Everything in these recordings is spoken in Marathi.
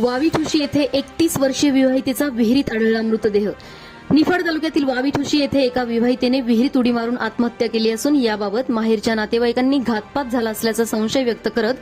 वावी ठुशी येथे एकतीस वर्षीय विवाहितेचा विहिरीत आढळला मृतदेह. निफाड तालुक्यातील वावी ठुशी येथे एका विवाहितेने विहिरीत उडी मारून आत्महत्या केली असून याबाबत माहेरच्या नातेवाईकांनी घातपात झाला असल्याचा संशय व्यक्त करत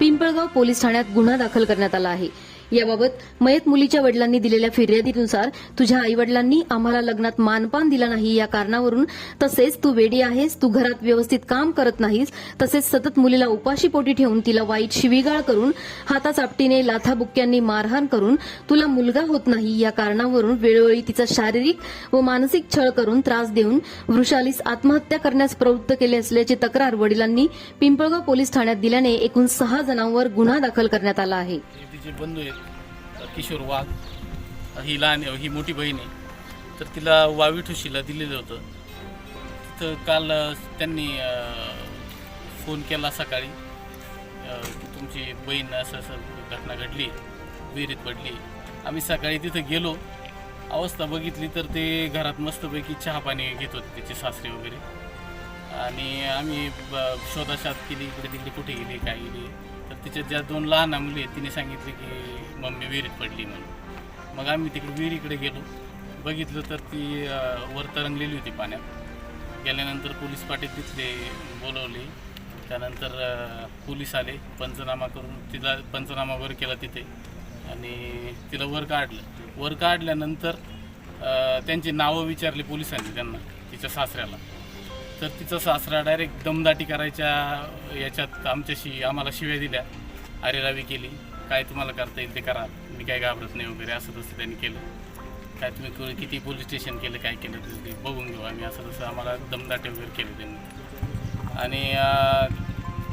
पिंपळगाव पोलीस ठाण्यात गुन्हा दाखल करण्यात आला आहे. याबाबत मयत मुलीच्या वडिलांनी दिलेल्या फिर्यादीनुसार तुझ्या आईवडिलांनी आम्हाला लग्नात मानपान दिला नाही या कारणावरून तसेच तू वेडी आहेस तू घरात व्यवस्थित काम करत नाहीस तसेच सतत मुलीला उपाशी पोटी ठेवून तिला वाईट शिवीगाळ करून हाताचापटीने लाथाबुक्क्यांनी मारहाण करून तुला मुलगा होत नाही या कारणावरून वेळोवेळी तिचा शारीरिक व मानसिक छळ करून त्रास देऊन वृषालीस आत्महत्या करण्यास प्रवृत्त केले असल्याची तक्रार वडिलांनी पिंपळगाव पोलीस ठाण्यात दिल्याने एकूण सहा जणांवर गुन्हा दाखल करण्यात आला आहे. बंधू आहेत. किशोर वाघ ही लहान ही मोठी बहीण आहे. तर तिला वावी ठुशीला दिलेलं होतं. तिथं काल त्यांनी फोन केला सकाळी की तुमची बहीण असं असं घटना घडली विहिरीत पडली. आम्ही सकाळी तिथं गेलो अवस्था बघितली तर ते घरात मस्तपैकी चहा पाणी घेत होते त्याचे सासरे वगैरे. आणि आम्ही ब- केली इकडे तिकडे कुठे गेली काय गेली. तर तिच्या ज्या दोन लहान मुली आहेत तिने सांगितले की मम्मी विहिरीत पडली म्हणून. मग आम्ही तिकडे विहिरीकडे गेलो. बघितलं तर ती वर तरंगलेली होती पाण्यात. गेल्यानंतर पोलीस पाटील तिथले बोलवले. त्यानंतर पोलीस आले पंचनामा करून तिला पंचनामा वगैरे केला तिथे. आणि तिला वर काढलं. वर काढल्यानंतर त्यांची नावं विचारली पोलिसांनी त्यांना तिच्या सासऱ्याला. तर तिचा सासरा डायरेक्ट दमदाटी करायच्या याच्यात आमच्याशी आम्हाला शिव्या दिल्या. अरेरावी केली. काय तुम्हाला करता येईल ते करा. मी काय घाबरत नाही वगैरे असं तसं त्यांनी केलं. काय तुम्ही किती पोलीस स्टेशन केलं काय केलं ते- बघून घेऊ आम्ही. असं तसं आम्हाला दमदाटी वगैरे केली त्यांनी. आणि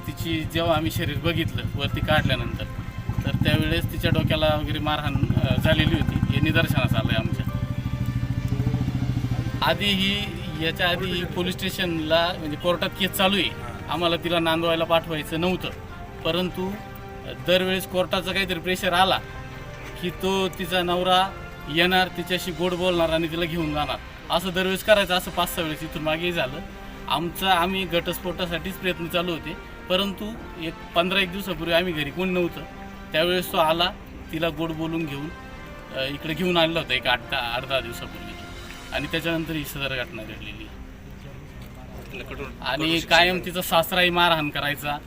तिची जेव्हा आम्ही शरीर बघितलं वरती काढल्यानंतर तर त्यावेळेस तिच्या डोक्याला वगैरे मारहाण झालेली होती. हे निदर्शनास आलं आहे आमच्या. आधी ही याच्या आधी पोलीस स्टेशनला म्हणजे कोर्टात केस चालू आहे. आम्हाला तिला नांदवायला पाठवायचं नव्हतं. परंतु दरवेळेस कोर्टाचा काहीतरी प्रेशर आला की तो तिचा नवरा येणार तिच्याशी गोड बोलणार आणि तिला घेऊन जाणार. असं दरवेळेस करायचं असं पाच सहा वेळेस इथून मागेही झालं. आमचा आम्ही घटस्फोटासाठीच प्रयत्न चालू होते. परंतु एक पंधरा एक दिवसापूर्वी आम्ही घरी कोण नव्हतं. त्यावेळेस तो आला तिला गोड बोलून घेऊन इकडे घेऊन आणलं होता एक आठ दहा आठ दहा दिवसापूर्वी. आणि त्याच्यानंतर ही सदर घटना घडलेली. आणि कायम तिचा सासराही मारहाण करायचा.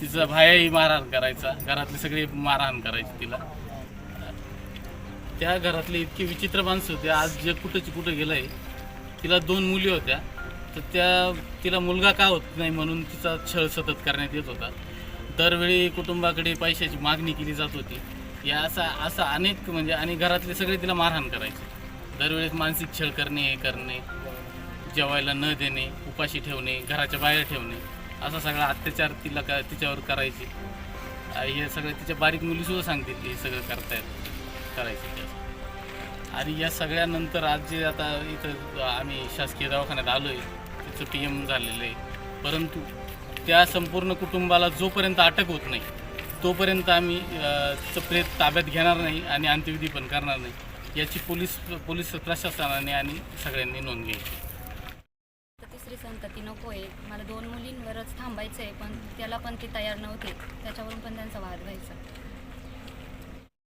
तिचा भायाही मारहाण करायचा. घरातले सगळे मारहाण करायचे तिला. त्या घरातले इतके विचित्र माणसं होते. आज जे कुठंची कुठं गेलंय तिला दोन मुली होत्या. तर त्या तिला मुलगा का होत नाही म्हणून तिचा छळ सतत करण्यात येत होता. दरवेळी कुटुंबाकडे पैशाची मागणी केली जात होती. या असा असा अनेक म्हणजे आणि घरातले सगळे तिला मारहाण करायचे. दरवेळेस मानसिक छळ करणे हे करणे जेवायला न देणे उपाशी ठेवणे घराच्या बाहेर ठेवणे असा सगळा अत्याचार तिला का तिच्यावर करायचे. हे सगळं तिच्या बारीक मुलीसुद्धा सांगतील हे सगळं करतायत करायचे आणि या सगळ्यानंतर आज जे आता इथं आम्ही शासकीय दवाखान्यात आलो आहे तिचं पी एम झालेलं आहे. परंतु त्या संपूर्ण कुटुंबाला जोपर्यंत अटक होत नाही तोपर्यंत आम्ही तिचं प्रेत ताब्यात घेणार नाही आणि अंत्यविधी पण करणार नाही. याची पोलीस पोलीस प्रशासनाने आणि सगळ्यांनी नोंद घ्यायची. तिसरी संतती नको आहे. मला दोन मुलींवरच थांबायचं आहे पण त्याला पण ते तयार नव्हते. त्याच्यावरून पण त्यांचा वाद व्हायचा.